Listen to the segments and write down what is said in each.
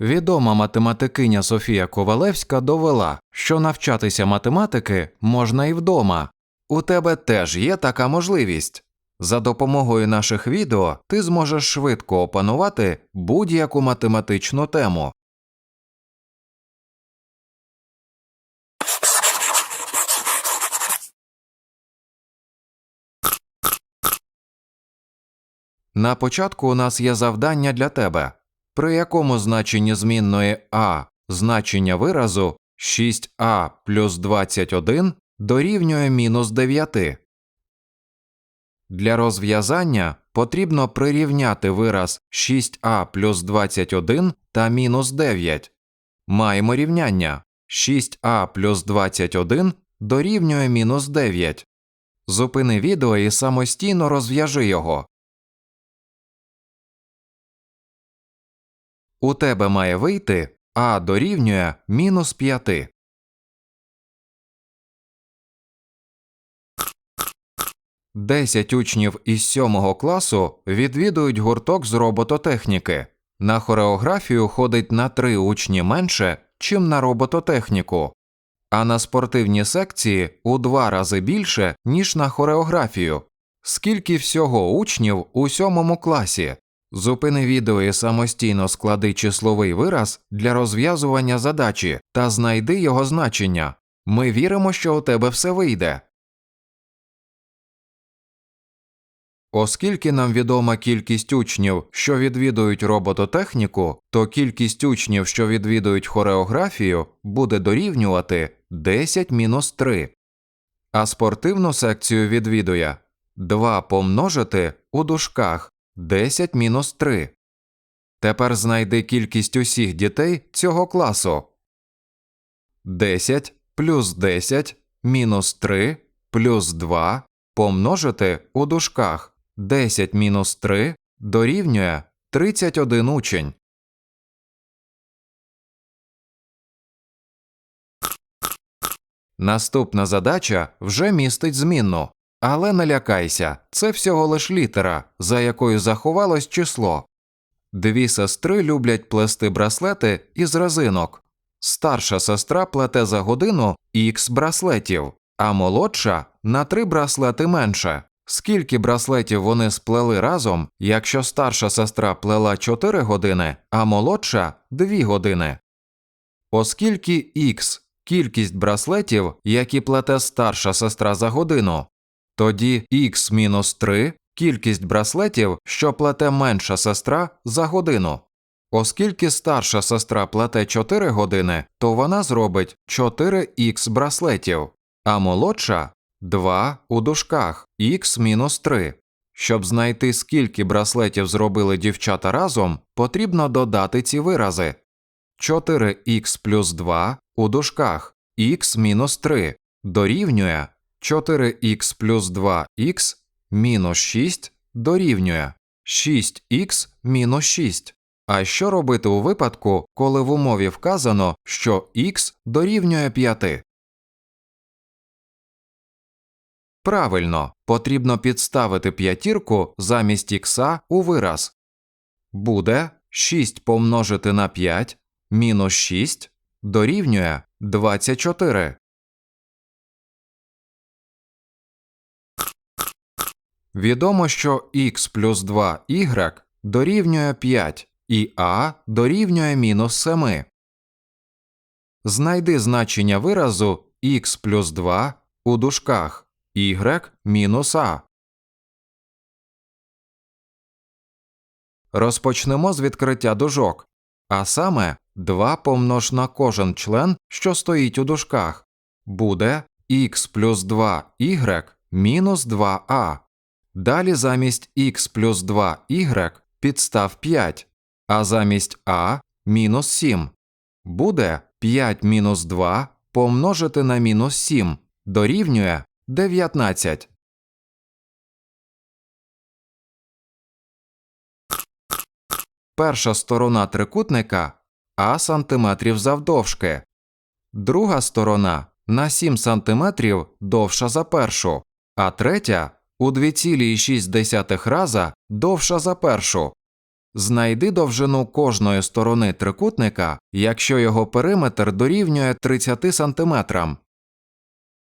Відома математикиня Софія Ковалевська довела, що навчатися математики можна і вдома. У тебе теж є така можливість. За допомогою наших відео ти зможеш швидко опанувати будь-яку математичну тему. На початку у нас є завдання для тебе, при якому значенні змінної а значення виразу 6а плюс 21 дорівнює мінус 9. Для розв'язання потрібно прирівняти вираз 6а плюс 21 та мінус 9. Маємо рівняння 6а плюс 21 дорівнює мінус 9. Зупини відео і самостійно розв'яжи його. У тебе має вийти а дорівнює мінус 5. Десять учнів із сьомого класу відвідують гурток з робототехніки. На хореографію ходить на три учні менше, чим на робототехніку, а на спортивні секції у два рази більше, ніж на хореографію. Скільки всього учнів у сьомому класі? Зупини відео і самостійно склади числовий вираз для розв'язування задачі та знайди його значення. Ми віримо, що у тебе все вийде. Оскільки нам відома кількість учнів, що відвідують робототехніку, то кількість учнів, що відвідують хореографію, буде дорівнювати 10 мінус 3. А спортивну секцію відвідує 2 помножити у дужках 10 мінус 3. Тепер знайди кількість усіх дітей цього класу. 10 плюс 10 мінус 3 плюс 2 помножити у дужках 10 мінус 3 дорівнює 31 учень. Наступна задача вже містить змінну. Але не лякайся, це всього лиш літера, за якою заховалось число. Дві сестри люблять плести браслети із резинок. Старша сестра плете за годину х браслетів, а молодша на три браслети менше. Скільки браслетів вони сплели разом, якщо старша сестра плела 4 години, а молодша 2 години? Оскільки х кількість браслетів, які плете старша сестра за годину, тоді Х-3 кількість браслетів, що плете менша сестра за годину. Оскільки старша сестра плете 4 години, то вона зробить 4х браслетів, а молодша 2 у дужках х-3. Щоб знайти, скільки браслетів зробили дівчата разом, потрібно додати ці вирази 4х плюс 2 у дужках х-3 дорівнює 4х плюс 2х мінус 6 дорівнює 6х мінус 6. А що робити у випадку, коли в умові вказано, що х дорівнює 5? Правильно, потрібно підставити п'ятірку замість ікса у вираз. Буде 6 помножити на 5 мінус 6 дорівнює 24. Відомо, що х плюс 2y дорівнює 5 і а дорівнює мінус 7. Знайди значення виразу х плюс 2 у дужках y мінус а. Розпочнемо з відкриття дужок, а саме 2 помнож на кожен член, що стоїть у дужках, буде х плюс 2y мінус 2а. Далі замість х плюс 2y підстав 5, а замість а мінус 7. Буде 5 мінус 2 помножити на мінус 7 дорівнює 19. Перша сторона трикутника а сантиметрів завдовжки. Друга сторона на 7 сантиметрів довша за першу, а третя у 2,6 раза довша за першу. Знайди довжину кожної сторони трикутника, якщо його периметр дорівнює 30 см.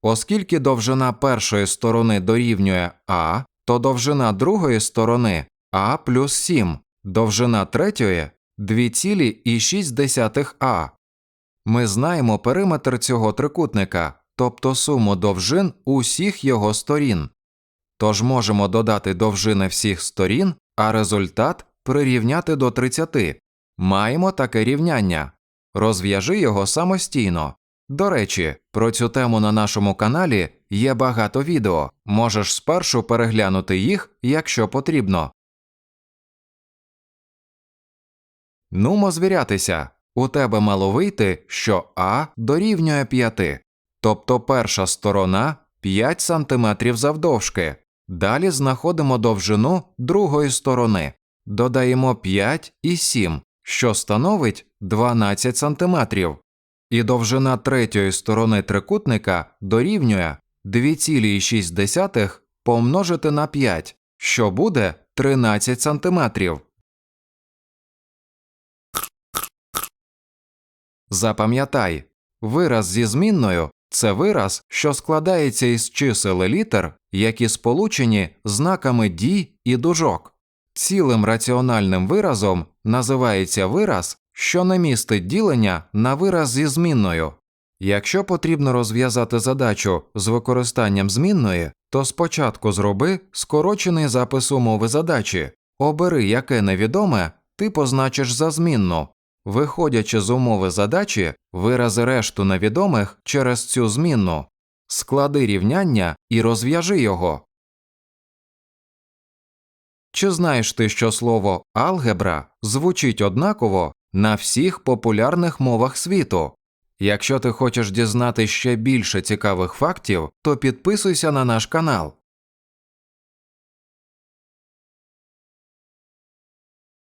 Оскільки довжина першої сторони дорівнює А, то довжина другої сторони А плюс 7, довжина третьої 2,6 А. Ми знаємо периметр цього трикутника, тобто суму довжин усіх його сторін. Тож можемо додати довжини всіх сторін, а результат прирівняти до 30. Маємо таке рівняння. Розв'яжи його самостійно. До речі, про цю тему на нашому каналі є багато відео. Можеш спершу переглянути їх, якщо потрібно. Нумо звірятися. У тебе мало вийти, що А дорівнює 5, тобто перша сторона 5 см завдовжки. Далі знаходимо довжину другої сторони, додаємо 5 і 7, що становить 12 см. І довжина третьої сторони трикутника дорівнює 2,6 помножити на 5, що буде 13 см. Запам'ятай, вираз зі змінною це вираз, що складається із чисел літер, які сполучені знаками дій і дужок. Цілим раціональним виразом називається вираз, що не містить ділення на вираз зі змінною. Якщо потрібно розв'язати задачу з використанням змінної, то спочатку зроби скорочений запис умови задачі, обери яке невідоме, ти позначиш за змінну. Виходячи з умови задачі, вирази решту невідомих через цю змінну, склади рівняння і розв'яжи його. Чи знаєш ти, що слово алгебра звучить однаково на всіх популярних мовах світу? Якщо ти хочеш дізнати ще більше цікавих фактів, то підписуйся на наш канал.